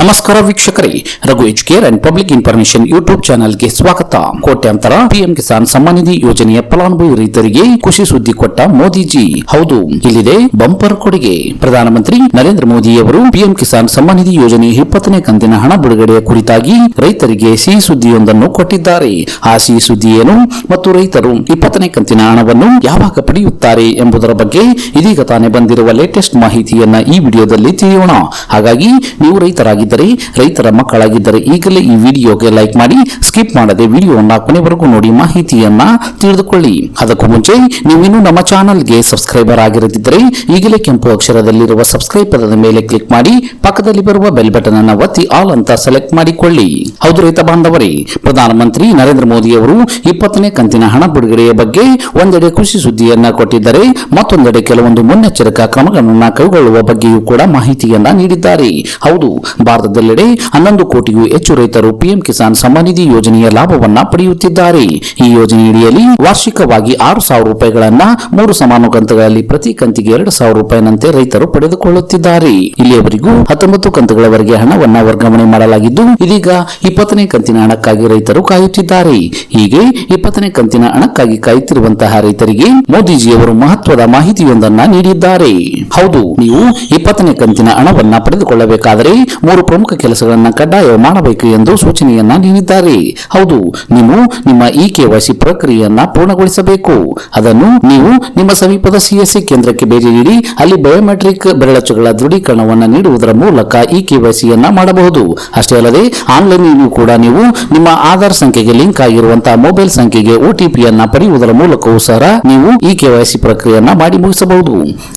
ನಮಸ್ಕಾರ ವೀಕ್ಷಕರೇ, Raghu H care and public information YouTube ಚಾನೆಲ್ಗೆ ಸ್ವಾಗತ. ಕೋಟ್ಯಾಂತರ ಪಿಎಂ ಕಿಸಾನ್ ಸಮ್ಮಾನ್ ನಿಧಿ ಯೋಜನೆಯ ಫಲಾನುಭವಿ ರೈತರಿಗೆ ಖುಷಿ ಸುದ್ದಿ ಕೊಟ್ಟ ಮೋದಿಜಿ. ಹೌದು, ಇಲ್ಲಿದೆ ಬಂಪರ್ ಕೊಡುಗೆ. ಪ್ರಧಾನಮಂತ್ರಿ ನರೇಂದ್ರ ಮೋದಿ ಅವರು ಪಿಎಂ ಕಿಸಾನ್ ಸಮ್ಮಾನ್ ನಿಧಿ ಯೋಜನೆಯ ಇಪ್ಪತ್ತನೇ ಕಂತಿನ ಹಣ ಬಿಡುಗಡೆಯ ಕುರಿತಾಗಿ ರೈತರಿಗೆ ಸಿಹಿ ಸುದ್ದಿಯೊಂದನ್ನು ಕೊಟ್ಟಿದ್ದಾರೆ. ಆ ಸಿಹಿ ಸುದ್ದಿ ಏನು ಮತ್ತು ರೈತರು ಇಪ್ಪತ್ತನೇ ಕಂತಿನ ಹಣವನ್ನು ಯಾವಾಗ ಪಡೆಯುತ್ತಾರೆ ಎಂಬುದರ ಬಗ್ಗೆ ಇದೀಗ ತಾನೇ ಬಂದಿರುವ ಲೇಟೆಸ್ಟ್ ಮಾಹಿತಿಯನ್ನ ಈ ವಿಡಿಯೋದಲ್ಲಿ ತಿಳಿಯೋಣ. ಹಾಗಾಗಿ ನೀವು ರೈತರಾಗಿದ್ದರೆ ರೈತರ ಮಕ್ಕಳಾಗಿದ್ದರೆ ಈಗಲೇ ಈ ವಿಡಿಯೋಗೆ ಲೈಕ್ ಮಾಡಿ, ಸ್ಕಿಪ್ ಮಾಡದೆ ವಿಡಿಯೋನ ಕೊನೆವರೆಗೂ ನೋಡಿ ಮಾಹಿತಿಯನ್ನ ತಿಳಿದುಕೊಳ್ಳಿ. ಅದಕ್ಕೂ ಮುಂಚೆ, ನೀವಿನ್ನೂ ನಮ್ಮ ಚಾನಲ್ಗೆ ಸಬ್ಸ್ಕ್ರೈಬರ್ ಆಗಿರದಿದ್ದರೆ, ಈಗಲೇ ಕೆಂಪು ಅಕ್ಷರದಲ್ಲಿರುವ ಸಬ್ಸ್ಕ್ರೈಬ್ ಪದದ ಮೇಲೆ ಕ್ಲಿಕ್ ಮಾಡಿ, ಪಕ್ಕದಲ್ಲಿ ಬರುವ ಬೆಲ್ ಬಟನ್ ಅನ್ನು ಒತ್ತಿ ಆಲ್ ಅಂತ ಸೆಲೆಕ್ಟ್ ಮಾಡಿಕೊಳ್ಳಿ. ಹೌದು ರೈತ ಬಾಂಧವರೇ, ಪ್ರಧಾನಮಂತ್ರಿ ನರೇಂದ್ರ ಮೋದಿ ಅವರು ಇಪ್ಪತ್ತನೇ ಕಂತಿನ ಹಣ ಬಿಡುಗಡೆಯ ಬಗ್ಗೆ ಒಂದೆಡೆ ಖುಷಿ ಸುದ್ದಿಯನ್ನ ಕೊಟ್ಟಿದ್ದರೆ. ಮತ್ತೊಂದೆಡೆ ಕೆಲವೊಂದು ಮುನ್ನೆಚ್ಚರಿಕಾ ಕ್ರಮಗಳನ್ನು ಕೈಗೊಳ್ಳುವ ಬಗ್ಗೆಯೂ ಕೂಡ ಮಾಹಿತಿಯನ್ನ ನೀಡಿದ್ದಾರೆ. ಹೌದು ಭಾರತದೆಲ್ಲೆಡೆ ಹನ್ನೊಂದು ಕೋಟಿಗೂ ಹೆಚ್ಚು ರೈತರು ಪಿಎಂ ಕಿಸಾನ್ ಸಮ್ಮಾನ್ ನಿಧಿ ಯೋಜನೆಯ ಲಾಭವನ್ನ ಪಡೆಯುತ್ತಿದ್ದಾರೆ. ಈ ಯೋಜನೆಯಡಿಯಲ್ಲಿ ವಾರ್ಷಿಕವಾಗಿ ಆರು ಸಾವಿರ ರೂಪಾಯಿಗಳನ್ನ ಮೂರು ಸಮಾನ ಕಂತುಗಳಲ್ಲಿ ಪ್ರತಿ ಕಂತಿಗೆ ಎರಡು ಸಾವಿರ ರೂಪಾಯಿನಂತೆ ರೈತರು ಪಡೆದುಕೊಳ್ಳುತ್ತಿದ್ದಾರೆ. ಇಲ್ಲಿಯವರೆಗೂ ಹತ್ತೊಂಬತ್ತು ಕಂತುಗಳವರೆಗೆ ಹಣವನ್ನ ವರ್ಗಾವಣೆ ಮಾಡಲಾಗಿದ್ದು, ಇದೀಗ ಇಪ್ಪತ್ತನೇ ಕಂತಿನ ಹಣಕ್ಕಾಗಿ ರೈತರು ಕಾಯುತ್ತಿದ್ದಾರೆ. ಹೀಗೆ ಇಪ್ಪತ್ತನೇ ಕಂತಿನ ಹಣಕ್ಕಾಗಿ ಕಾಯುತ್ತಿರುವಂತಹ ರೈತರಿಗೆ ಮೋದಿಜಿಯವರು ಮಹತ್ವದ ಮಾಹಿತಿಯೊಂದನ್ನ ನೀಡಿದ್ದಾರೆ. ಹೌದು, ನೀವು ಇಪ್ಪತ್ತನೇ ಕಂತಿನ ಹಣವನ್ನ ಪಡೆದುಕೊಳ್ಳಬೇಕಾದರೆ ಮೂರು ಪ್ರಮುಖ ಕೆಲಸಗಳನ್ನು ಕಡ್ಡಾಯ ಮಾಡಬೇಕು ಎಂದು ಸೂಚನೆಯನ್ನ ನೀಡಿದ್ದಾರೆ. ಹೌದು, ನೀವು ನಿಮ್ಮ ಇ ಕೆವೈಸಿ ಪ್ರಕ್ರಿಯೆಯನ್ನ ಪೂರ್ಣಗೊಳಿಸಬೇಕು. ಅದನ್ನು ನೀವು ನಿಮ್ಮ ಸಮೀಪದ ಸಿಎಸ್ಸಿ ಕೇಂದ್ರಕ್ಕೆ ಭೇಟಿ ನೀಡಿ, ಅಲ್ಲಿ ಬಯೋಮೆಟ್ರಿಕ್ ಬೆರಳಚ್ಚುಗಳ ದೃಢೀಕರಣವನ್ನು ನೀಡುವುದರ ಮೂಲಕ ಇ ಕೆವೈಸಿಯನ್ನ ಮಾಡಬಹುದು. ಅಷ್ಟೇ ಅಲ್ಲದೆ ಆನ್ಲೈನ್ ಕೂಡ ನೀವು ನಿಮ್ಮ ಆಧಾರ್ ಸಂಖ್ಯೆಗೆ ಲಿಂಕ್ ಆಗಿರುವಂತಹ ಮೊಬೈಲ್ ಸಂಖ್ಯೆಗೆ ಒಟಿಪಿಯನ್ನ ಪಡೆಯುವುದರ ಮೂಲಕವೂ ಸಹ ನೀವು ಇ ಕೆವೈಸಿ ಪ್ರಕ್ರಿಯೆಯನ್ನ ಮಾಡಿ ಮುಗಿಸಬಹುದು.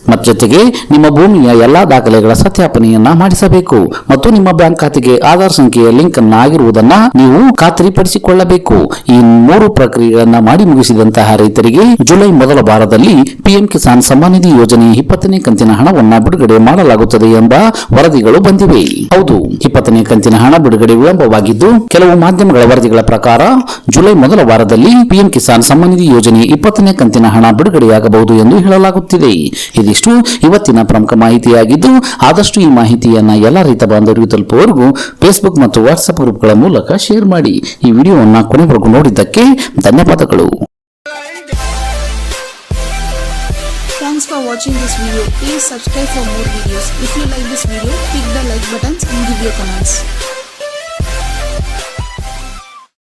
ಮತ್ತು ಜೊತೆಗೆ, ನಿಮ್ಮ ಭೂಮಿಯ ಎಲ್ಲಾ ದಾಖಲೆಗಳ ಸತ್ಯಾಪನೆಯನ್ನ ಮಾಡಿಸಬೇಕು. ಮತ್ತು ನಿಮ್ಮ ಬ್ಯಾಂಕ್ ಖಾತೆಗೆ ಆಧಾರ್ ಸಂಖ್ಯೆಯ ಲಿಂಕ್ ಆಗಿರುವುದನ್ನ ನೀವು ಖಾತರಿಪಡಿಸಿಕೊಳ್ಳಬೇಕು. ಈ ಮೂರು ಪ್ರಕ್ರಿಯೆಗಳನ್ನ ಮಾಡಿ ಮುಗಿಸಿದಂತಹ ರೈತರಿಗೆ ಜುಲೈ ಮೊದಲ ವಾರದಲ್ಲಿ ಪಿಎಂ ಕಿಸಾನ್ ಸಮ್ಮಾನ್ ನಿಧಿ ಯೋಜನೆ ಇಪ್ಪತ್ತನೇ ಕಂತಿನ ಹಣವನ್ನ ಬಿಡುಗಡೆ ಮಾಡಲಾಗುತ್ತದೆ ಎಂಬ ವರದಿಗಳು ಬಂದಿವೆ. ಹೌದು, ಇಪ್ಪತ್ತನೇ ಕಂತಿನ ಹಣ ಬಿಡುಗಡೆ ವಿಳಂಬವಾಗಿದ್ದು, ಕೆಲವು ಮಾಧ್ಯಮಗಳ ವರದಿಗಳ ಪ್ರಕಾರ ಜುಲೈ ಮೊದಲ ವಾರದಲ್ಲಿ ಪಿಎಂ ಕಿಸಾನ್ ಸಮ್ಮಾನ್ ನಿಧಿ ಯೋಜನೆ ಇಪ್ಪತ್ತನೇ ಕಂತಿನ ಹಣ ಬಿಡುಗಡೆಯಾಗಬಹುದು ಎಂದು ಹೇಳಲಾಗುತ್ತಿದೆ. ಇದಿಷ್ಟು ಇವತ್ತಿನ ಪ್ರಮುಖ ಮಾಹಿತಿಯಾಗಿದ್ದು, ಆದಷ್ಟು ಈ ಮಾಹಿತಿಯನ್ನ ಎಲ್ಲ ರೈತ ಬಾಂಧವರಿಗೂ ತಲುಪುವವರೆಗೂ ಫೇಸ್ಬುಕ್ ಮತ್ತು ವಾಟ್ಸ್ಆಪ್ ಗ್ರೂಪ್ಗಳ ಮೂಲಕ ಶೇರ್ ಮಾಡಿ ಈ ವಿಡಿಯೋವನ್ನು ಕೊನೆವರೆಗೂ ನೋಡಿದ್ದಕ್ಕೆ ಧನ್ಯವಾದಗಳು Thanks for watching this video. Please subscribe for more videos. If you like this video, click the like buttons and give your comments.